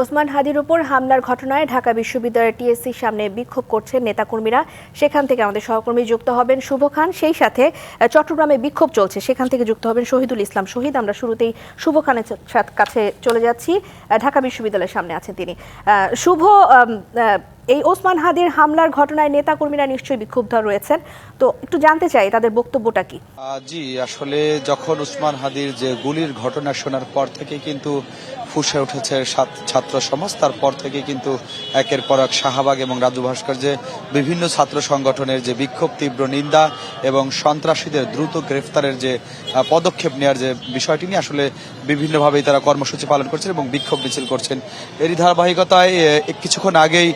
ওসমান হাদির উপর হামলার ঘটনায় ঢাকা বিশ্ববিদ্যালয়ের টিএসসির সামনে বিক্ষোভ করছেন নেতাকর্মীরা। সেখান থেকে আমাদের সহকর্মী যুক্ত হবেন শুভ খান। সেই সাথে চট্টগ্রামে বিক্ষোভ চলছে। সেখান থেকে যুক্ত হবেন শহীদুল ইসলাম। শহীদ, আমরা শুরুতেই শুভ খানের কাছে চলে যাচ্ছি। ঢাকা বিশ্ববিদ্যালয়ের সামনে আছেন তিনি। শুভ এই ওসমান হাদির হামলার ঘটনায় নেতাকর্মীরা নিশ্চয়ই বিক্ষুব্ধ রয়েছেন। তো একটু জানতে চাই, তাদের বক্তব্যটা কি? জি, আসলে যখন উসমান হাদির যে গুলির ঘটনা শোনার পর থেকে কিন্তু ফুসে উঠেছে ছাত্র সমাজ, তারপর থেকে কিন্তু একের পর এক শাহবাগ এবং রাজু ভাস্কর যে বিভিন্ন ছাত্র সংগঠনের যে বিক্ষোভ, তীব্র নিন্দা এবং সন্ত্রাসীদের দ্রুত গ্রেফতারের যে পদক্ষেপ নেওয়ার যে বিষয়টি নিয়ে আসলে বিভিন্নভাবেই তারা কর্মসূচি পালন করছেন এবং বিক্ষোভ মিছিল করছেন। এরই ধারাবাহিকতায় কিছুক্ষণ আগেই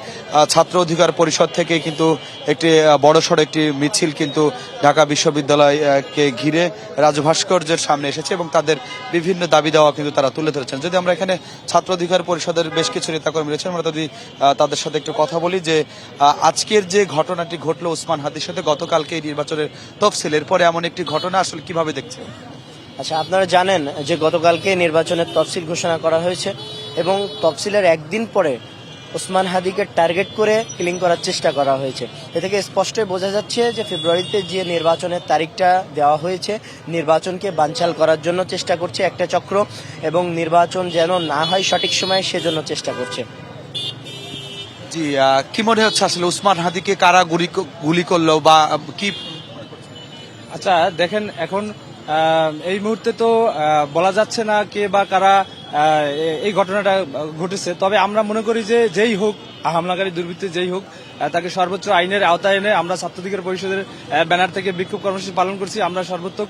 ছাত্র অধিকার পরিষদ থেকে কিন্তু একটি বড়সড় একটি মিছিল কিন্তু ঢাকা বিশ্ববিদ্যালয়কে ঘিরে রাজু ভাস্কর্যের সামনে এসেছে এবং তাদের বিভিন্ন দাবি দেওয়া কিন্তু তারা তুলে ধরেছেন। যদি আমরা এখানে ছাত্র অধিকার পরিষদের বেশ কিছু নেতাকর্মী রয়েছেন, আমরা যদি তাদের সাথে একটু কথা বলি যে আজকের যে ঘটনাটি ঘটলো উসমান হাদির সাথে, গতকালকে এই নির্বাচনের তফসিল, এরপরে এমন একটি ঘটনা আসলে কীভাবে দেখছেন? আচ্ছা আপনারা জানেন যে গতকালকে নির্বাচনের তফসিল ঘোষণা করা হয়েছে এবং তফসিলের একদিন পরে ওসমান হাদিকে টার্গেট করে কিলিং করার চেষ্টা করা হয়েছে। এ থেকে স্পষ্টই বোঝা যাচ্ছে যে ফেব্রুয়ারিতে যে নির্বাচনের তারিখটা দেওয়া হয়েছে নির্বাচনকে বানচাল করার জন্য চেষ্টা করছে একটা চক্র এবং নির্বাচন যেন না হয় সঠিক সময়ে সেজন্য চেষ্টা করছে। জি কি মনে হচ্ছে আসলে উসমান হাদিকে কারা গুলি গুলি করল বা কি আচ্ছা দেখেন এখন এই মুহূর্তে তো বলা যাচ্ছে না কে বা কারা এই ঘটনাটা ঘটেছে। তবে আমরা মনে করি যে যেই হোক, হামলাকারী দুর্বৃত্ত যেই হোক তাকে সর্বোচ্চ আইনের আওতায় এনে আমরা ছাত্রদিকের পরিষদের ব্যানার থেকে বিক্ষোভ কর্মসূচি পালন করছি। আমরা সর্বোত্তক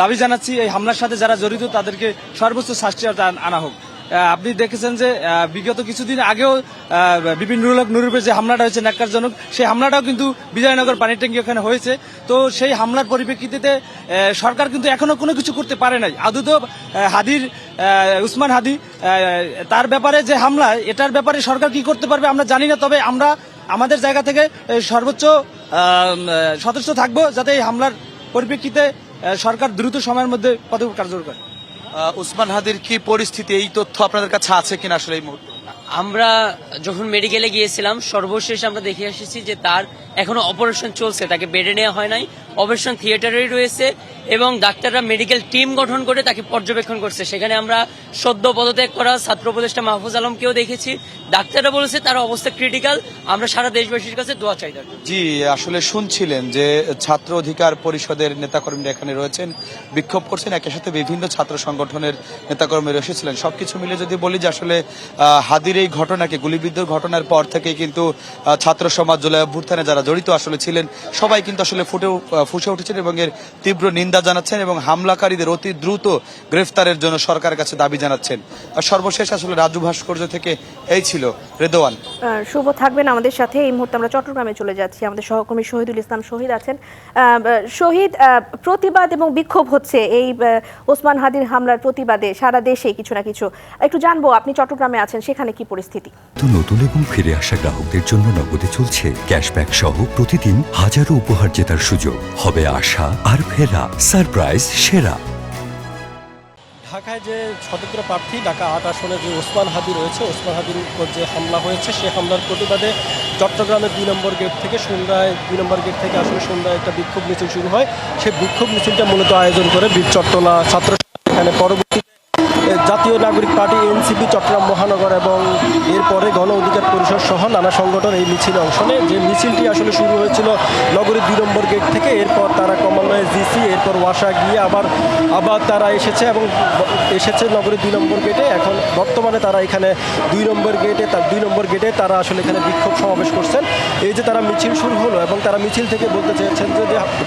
দাবি জানাচ্ছি, এই হামলার সাথে যারা জড়িত তাদেরকে সর্বোচ্চ শাস্তি আনা হোক। আপনি দেখেছেন যে বিগত কিছুদিন আগেও বিপিন নুরুল হক নুরুপের যে হামলাটা হয়েছে ন্যাক্কারজনক সেই হামলাটাও কিন্তু বিজয়নগর পানি ট্যাঙ্কি ওখানে হয়েছে। তো সেই হামলার পরিপ্রেক্ষিতে সরকার কিন্তু এখনও কোনো কিছু করতে পারে নাই। আদৌ আহ, হাদির উসমান হাদি তার ব্যাপারে যে হামলা এটার ব্যাপারে সরকার কি করতে পারবে আমরা জানি না। তবে আমরা আমাদের জায়গা থেকে সর্বোচ্চ সদস্য থাকব যাতে এই হামলার পরিপ্রেক্ষিতে সরকার দ্রুত সময়ের মধ্যে পদক্ষেপ কার্যকর করে। উসমান হাদির কি পরিস্থিতি? এই তথ্য আপনাদের কাছে আছে কিনা আসলে এই মুহূর্তে? আমরা যখন মেডিকেলে গিয়েছিলাম, সর্বশেষ আমরা দেখে এসেছি যে তার এখনও অপারেশন চলছে, তাকে বেডে নেওয়া হয় নাই। অপারেশন থিয়েটারেই রয়েছে এবং ডাক্তাররা মেডিকেল টিম গঠন করে তাকে পর্যবেক্ষণ করছে। সেখানে আমরা সদ্য পদত্যাগ করা ছাত্র উপদেষ্টা মাহফুজ আলমকেও দেখেছি। ডাক্তাররা বলেছে তার অবস্থা ক্রিটিক্যাল আমরা সারা দেশবাসীর কাছে দোয়া চাই জি, আসলে শুনছিলেন যে ছাত্র অধিকার পরিষদের নেতাকর্মীরা এখানে রয়েছেন, বিক্ষোভ করছেন একই সাথে বিভিন্ন ছাত্র সংগঠনের নেতাকর্মীরা এসেছিলেন সবকিছু মিলে যদি বলি যে আসলে হাদির এই ঘটনাকে, গুলিবিদ্ধ ঘটনার পর থেকে কিন্তু ছাত্র সমাজ জুলাই অভ্যুত্থানে যারা জড়িত আসলে ছিলেন। সবাই কিন্তু আসলে ফুটে ফুসে উঠেছেন এবং এর তীব্র নিন্দা জানাচ্ছেন এবং হামলাকারীদের অতি দ্রুত গ্রেফতারের জন্য সরকারের কাছে দাবি জানাচ্ছেন। আর সর্বশেষ আসলে রাজু ভাস্কর্য থেকে এই ছিল রেদোয়ান। আহ, শুভ থাকবেন আমাদের সাথে। এই মুহূর্তে আমরা চট্টগ্রামে চলে যাচ্ছি। আমাদের সহকর্মী শহীদুল ইসলাম শহীদ আছেন। আহ, শহীদ আহ, প্রতিবাদ এবং বিক্ষোভ হচ্ছে এই ওসমান হাদির হামলার প্রতিবাদে সারা দেশে কিছু না কিছু। একটু জানব আপনি চট্টগ্রামে আছেন সেখানে কি পরিস্থিতি? নতুন এবং ফিরে আসা গ্রাহকদের জন্য নগদে চলছে ক্যাশব্যাক সহ। প্রতিদিন হাজারো উপহার জেতার সুযোগ। হবে আশা আর ফেরা সারপ্রাইজ সেরা। ঢাকায় যে স্বতন্ত্র প্রার্থী ঢাকা আট আসনে যে ওসমান হাদি রয়েছে ওসমান হাদির উপর যে হামলা হয়েছে সেই হামলার প্রতিবাদে চট্টগ্রামের দুই নম্বর গেট থেকে সন্ধ্যায় দুই নম্বর গেট থেকে আসলে সন্ধ্যায় একটা বিক্ষোভ মিছিল শুরু হয়। সেই বিক্ষোভ মিছিলটা মূলত আয়োজন করে চট্টলা ছাত্র এখানে পরবর্তীতে এ, জাতীয় নাগরিক পার্টি এনসিপি, চট্টগ্রাম মহানগর এবং এরপরে গণ অধিকার পরিষদ সহ নানা সংগঠন এই মিছিলে অংশ নেয়। যে মিছিলটি আসলে শুরু হয়েছিল নগরীর দুই নম্বর গেট থেকে, এরপর তারা ক্রমান্বয়ে জিসি, এরপর ওয়াসা গিয়ে আবার আবার তারা এসেছে এবং এসেছে নগরীর দুই নম্বর গেটে। এখন বর্তমানে তারা এখানে দুই নম্বর গেটে, তার দুই নম্বর গেটে তারা আসলে এখানে বিক্ষোভ সমাবেশ করছেন। এই যে তারা মিছিল শুরু হলো এবং তারা মিছিল থেকে বলতে চেয়েছেন যে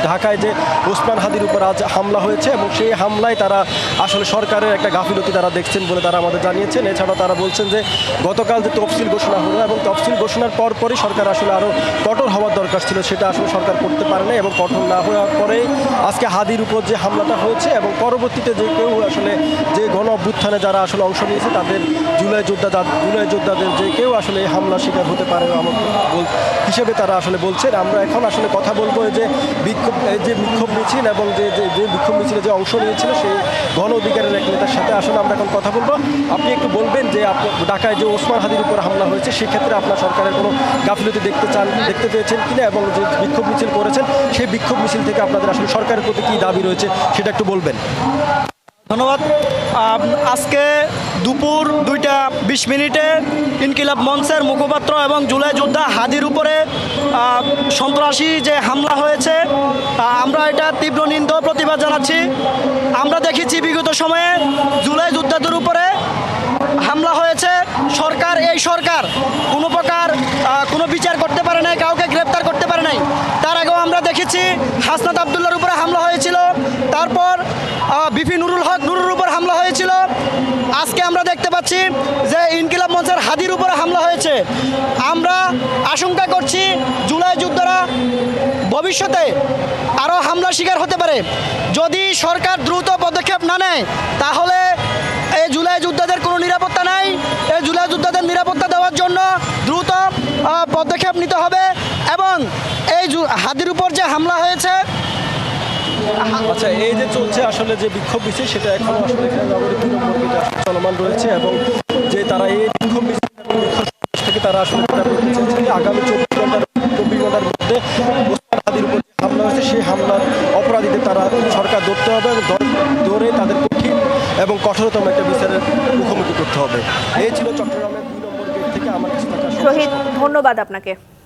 ঢাকায় যে ওসমান হাদির উপর আজ হামলা হয়েছে এবং সেই হামলায় তারা আসলে সরকারের একটা গাফিলতি তারা দেখছেন বলে তারা আমাদের জানিয়েছেন। এছাড়াও তারা বলছেন যে, গতকাল যে তফসিল ঘোষণা হলো এবং তফসিল ঘোষণার পর পরই সরকার আসলে আরও কঠোর হওয়ার দরকার ছিল, সেটা আসলে সরকার করতে পারে না এবং কঠোর না হওয়ার পরেই আজকে হাদির উপর যে হামলাটা হয়েছে এবং পরবর্তীতে যে কেউ আসলে যে গণ অভ্যুত্থানে যারা আসলে অংশ নিয়েছে, তাদের জুলাই যোদ্ধা, জুলাই যোদ্ধাদের যে কেউ আসলে এই হামলার শিকার হতে পারে আমাকে হিসেবে তারা আসলে বলছেন। আমরা এখন আসলে কথা বলব যে বিক্ষোভ যে বিক্ষোভ মিছিল এবং যে যে বিক্ষোভ মিছিলে যে অংশ নিয়েছিল সেই গণ অধিকারের এক নেতার সাথে আসলে আমরা এখন কথা বলব। আপনি একটু বলবেন যে ঢাকায় যে ওসমান হাদির উপর হামলা হয়েছে, সেক্ষেত্রে আপনার সরকারের কোনো গাফিলতি দেখতে চান, দেখতে পেয়েছেন কিনা এবং যে বিক্ষোভ মিছিল করেছেন, সেই বিক্ষোভ মিছিল থেকে আপনাদের আসলে সরকারের প্রতি কী দাবি রয়েছে, সেটা একটু বলবেন। ধন্যবাদ। আজকে দুপুর দুইটা বিশ মিনিটে ইনকিলাব মঞ্চের মুখপাত্র এবং জুলাই যোদ্ধা হাদির উপরে সন্ত্রাসী যে হামলা হয়েছে আমরা এটা তীব্র নিন্দ প্রতিবাদ জানাচ্ছি। আমরা দেখেছি বিগত সময়ে জুলাই যোদ্ধাদের উপরে হামলা হয়েছে। সরকার এই সরকার কোনো প্রকার কোনো বিচার করতে পারে নাই, কাউকে গ্রেপ্তার করতে পারে নাই। তার আগেও আমরা দেখেছি হাসনাত আবদুল্লার উপরে হামলা হয়েছিল। তারপর বিপি নুরুল হক, নুরুর উপর হামলা হয়েছিল। আজকে আমরা দেখতে পাচ্ছি যে ইনকিলাব মঞ্চের হাদির উপরে হামলা হয়েছে। আমরা আশঙ্কা করছি জুলাই যুদ্ধরা ভবিষ্যতে আরও হামলার শিকার হতে পারে। যদি সরকার দ্রুত পদক্ষেপ না নেয়, তাহলে এই জুলাই যোদ্ধাদের কোনো নিরাপত্তা নাই। এই জুলাই যোদ্ধাদের নিরাপত্তা দেওয়ার জন্য দ্রুত পদক্ষেপ নিতে হবে এবং এই হাদির উপর যে হামলা হয়েছে আচ্ছা এই যে চলছে আসলে যে বিক্ষোভ মিছিল, সেটা এখনও আসলে চলমান রয়েছে এবং যে তারা এই বিক্ষোভ বিক্ষোভ থেকে তারা আসলে আগামী চব্বিশ ঘণ্টার চব্বিশ ঘণ্টার মধ্যে ওসমান উপর হামলা হয়েছে, সেই হামলার অপরাধীদের তারা সরকার ধরতে হবে এবং ধরে তাদের কঠিন এবং কঠোরতম একটা বিচারের মুখোমুখি করতে হবে। এই ছিল চট্টগ্রামের দুই নম্বর গেট থেকে আমার শহীদ, ধন্যবাদ আপনাকে।